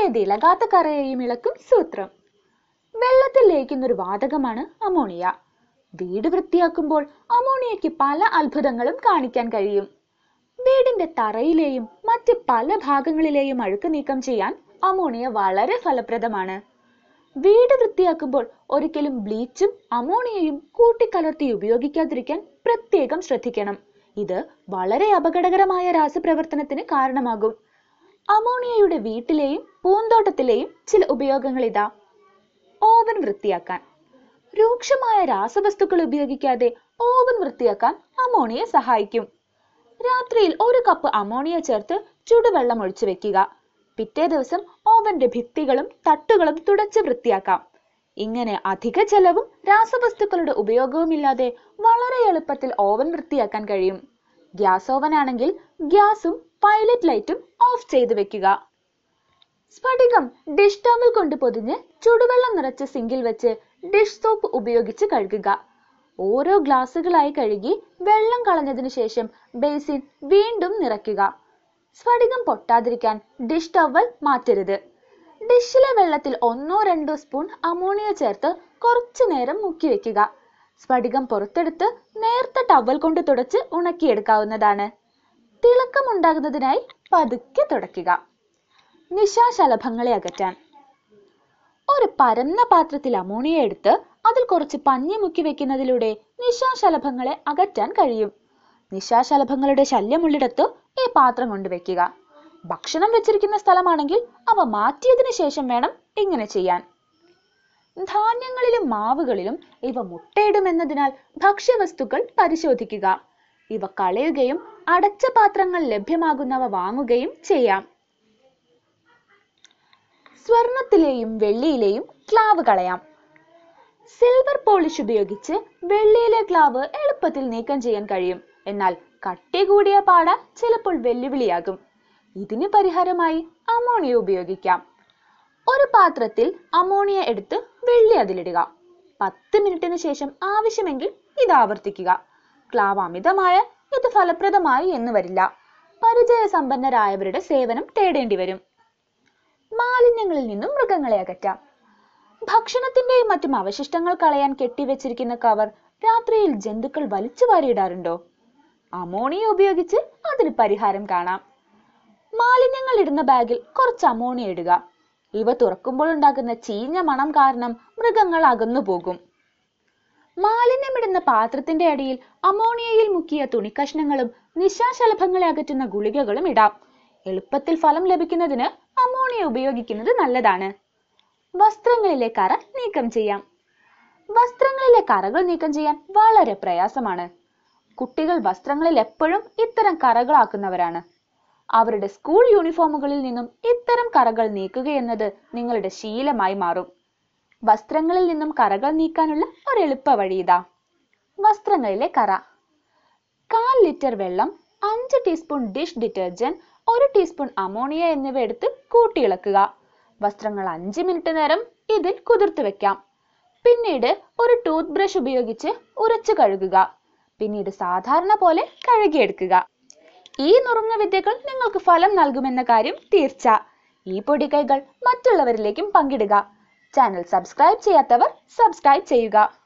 ഏതിളകാത്ത കറയെയും ഇളക്കും സൂത്രം. വെള്ളത്തിൽ ലയിക്കുന്ന ഒരു വാതകമാണ് അമോണിയ. വീട് വൃത്തിയാക്കുമ്പോൾ അമോണിയയ്ക്ക് പല അത്ഭുതങ്ങളും കാണിക്കാൻ കഴിയും. വീടിന്റെ തറയിലെയും മറ്റ് പല ഭാഗങ്ങളിലെയും അഴുക്ക് നീക്കം ചെയ്യാൻ അമോണിയ വളരെ ഫലപ്രദമാണ്. വീട് വൃത്തിയാക്കുമ്പോൾ ഒരിക്കലും ബ്ലീച്ചും അമോണിയയും കൂട്ടിക്കലർത്തി ഉപയോഗിക്കാതിരിക്കാൻ പ്രത്യേകം ശ്രദ്ധിക്കണം. ഇത് വളരെ അപകടകരമായ രാസപ്രവർത്തനത്തിന് കാരണമാകും. അമോണിയയുടെ വീട്ടിലെയും പൂന്തോട്ടത്തിലെയും ചില ഉപയോഗങ്ങൾ ഇതാ ഓവൻ വൃത്തിയാക്കാൻ. രൂക്ഷമായ രാസവസ്തുക്കൾ ഉപയോഗിക്കാതെ ഓവൻ വൃത്തിയാക്കാൻ അമോണിയ സഹായിക്കും. രാത്രിയിൽ ഒരു കപ്പ് അമോണിയ ചേർത്ത് ചുടുവെള്ളം ഒഴിച്ചു വെക്കുക. പിറ്റേ ദിവസം ഓവന്റെ ഭിത്തികളും തട്ടുകളും തുടച്ച് വൃത്തിയാക്കാം. ഇങ്ങനെ അധിക ചെലവും രാസവസ്തുക്കളുടെ ഉപയോഗവുമില്ലാതെ വളരെ എളുപ്പത്തിൽ ഓവൻ വൃത്തിയാക്കാൻ കഴിയും. ഗ്യാസ് ഓവൻ ആണെങ്കിൽ ഗ്യാസും പൈലറ്റ് ലൈറ്റും ഓഫ് ചെയ്ത് വെക്കുക. സ്ഫടികം ഡിഷ് ടോമിൽ കൊണ്ട് പൊതിഞ്ഞ് ചുടുവെള്ളം നിറച്ച സിങ്കിൽ വെച്ച് ഡിഷ് സോപ്പ് ഉപയോഗിച്ച് കഴുകുക. ഓരോ ഗ്ലാസുകളായി കഴുകി വെള്ളം കളഞ്ഞതിനു ശേഷം ബേസിൻ വീണ്ടും നിറയ്ക്കുക. സ്ഫടികം പൊട്ടാതിരിക്കാൻ ഡിഷ് ടവൽ മാറ്റരുത്. ഡിഷിലെ വെള്ളത്തിൽ ഒന്നോ രണ്ടോ സ്പൂൺ അമോണിയ ചേർത്ത് കുറച്ചു നേരം മുക്കി വെക്കുക. സ്ഫടികം പുറത്തെടുത്ത് നേർത്ത ടവൽ കൊണ്ട് തുടച്ച് ഉണക്കിയെടുക്കാവുന്നതാണ്. തിളക്കമുണ്ടാകുന്നതിനായി പതുക്കെ തുടയ്ക്കുക. നിശാശലഭങ്ങളെ അകറ്റാൻ. ഒരു പരന്ന പാത്രത്തിൽ അമോണിയ എടുത്ത് അതിൽ കുറച്ച് പഞ്ഞി മുക്കി വെക്കുന്നതിലൂടെ നിശാശലഭങ്ങളെ അകറ്റാൻ കഴിയും. നിശാശലഭങ്ങളുടെ ശല്യമുള്ളിടത്ത് ഈ പാത്രം കൊണ്ട് വെക്കുക. ഭക്ഷണം വെച്ചിരിക്കുന്ന സ്ഥലമാണെങ്കിൽ അവ മാറ്റിയതിനു ശേഷം വേണം ഇങ്ങനെ ചെയ്യാൻ. ധാന്യങ്ങളിലും മാവുകളിലും ഇവ മുട്ടയിടുമെന്നതിനാൽ ഭക്ഷ്യവസ്തുക്കൾ പരിശോധിക്കുക. ഇവ കളയുകയും അടച്ച പാത്രങ്ങൾ ലഭ്യമാകുന്നവ വാങ്ങുകയും ചെയ്യാം. സ്വർണത്തിലെയും വെള്ളിയിലെയും ക്ലാവ് കളയാം. സിൽവർ പോളിഷ് ഉപയോഗിച്ച് വെള്ളിയിലെ ക്ലാവ് എളുപ്പത്തിൽ നീക്കം ചെയ്യാൻ കഴിയും. എന്നാൽ കട്ടി കൂടിയ പാട ചിലപ്പോൾ വെല്ലുവിളിയാകും. ഇതിന് പരിഹാരമായി അമോണിയ ഉപയോഗിക്കാം. ഒരു പാത്രത്തിൽ അമോണിയ എടുത്ത് വെള്ളി അതിലിടുക. പത്ത് മിനിറ്റിന് ശേഷം ആവശ്യമെങ്കിൽ ഇത് ആവർത്തിക്കുക. ക്ലാവ് അമിതമായ ഇത് ഫലപ്രദമായി എന്ന് വരില്ല. പരിചയസമ്പന്നരായവരുടെ സേവനം തേടേണ്ടി വരും. മാലിന്യങ്ങളിൽ നിന്നും മൃഗങ്ങളെ അകറ്റാം. ഭക്ഷണത്തിന്റെയും മറ്റും അവശിഷ്ടങ്ങൾ കളയാൻ കെട്ടിവെച്ചിരിക്കുന്ന കവർ രാത്രിയിൽ ജന്തുക്കൾ വലിച്ചു വാരിയിടാറുണ്ടോ? അമോണിയ ഉപയോഗിച്ച് അതിന് പരിഹാരം കാണാം. മാലിന്യങ്ങൾ ഇടുന്ന ബാഗിൽ കുറച്ച് അമോണിയ ഇടുക. ഇവ തുറക്കുമ്പോൾ ഉണ്ടാകുന്ന ചീഞ്ഞ മണം കാരണം മൃഗങ്ങൾ അകന്നുപോകും മാലിന്യമിടുന്ന പാത്രത്തിന്റെ അടിയിൽ അമോണിയയിൽ മുക്കിയ തുണിക്കഷ്ണങ്ങളും നിശാശലഭങ്ങളെ അകറ്റുന്ന ഗുളികകളും ഇടാം. എളുപ്പത്തിൽ ഫലം ലഭിക്കുന്നതിന് അമോണിയ ഉപയോഗിക്കുന്നത് നല്ലതാണ്. വസ്ത്രങ്ങളിലെ കറ നീക്കം ചെയ്യാം. വസ്ത്രങ്ങളിലെ കറകൾ നീക്കം ചെയ്യാൻ വളരെ പ്രയാസമാണ്. കുട്ടികൾ വസ്ത്രങ്ങളിൽ എപ്പോഴും ഇത്തരം കറകളാക്കുന്നവരാണ്. അവരുടെ സ്കൂൾ യൂണിഫോമുകളിൽ നിന്നും ഇത്തരം കറകൾ നീക്കുകയെന്നത് നിങ്ങളുടെ ശീലമായി മാറും. വസ്ത്രങ്ങളിൽ നിന്നും കറകൾ നീക്കാനുള്ള ഒരു എളുപ്പ വഴി ഇതാ. വസ്ത്രങ്ങളിലെ കറ. കാൽ ലിറ്റർ വെള്ളം അഞ്ച് ടീസ്പൂൺ ഡിഷ് ഡിറ്റർജന്റ് ഒരു ടീസ്പൂൺ അമോണിയ എന്നിവ എടുത്ത് കൂട്ടിയിളക്കുക. വസ്ത്രങ്ങൾ അഞ്ച് മിനിറ്റ് നേരം ഇതിൽ കുതിർത്ത് വെക്കാം. പിന്നീട് ഒരു ടൂത്ത് ബ്രഷ് ഉപയോഗിച്ച് ഉരച്ചു കഴുകുക. പിന്നീട് സാധാരണ പോലെ കഴുകിയെടുക്കുക. ഈ നുറുങ്ങ വിദ്യകൾ നിങ്ങൾക്ക് ഫലം നൽകുമെന്ന കാര്യം തീർച്ച. ഈ പൊടിക്കൈകൾ മറ്റുള്ളവരിലേക്കും പങ്കിടുക. ചാനൽ സബ്സ്ക്രൈബ് ചെയ്യാത്തവർ സബ്സ്ക്രൈബ് ചെയ്യുക.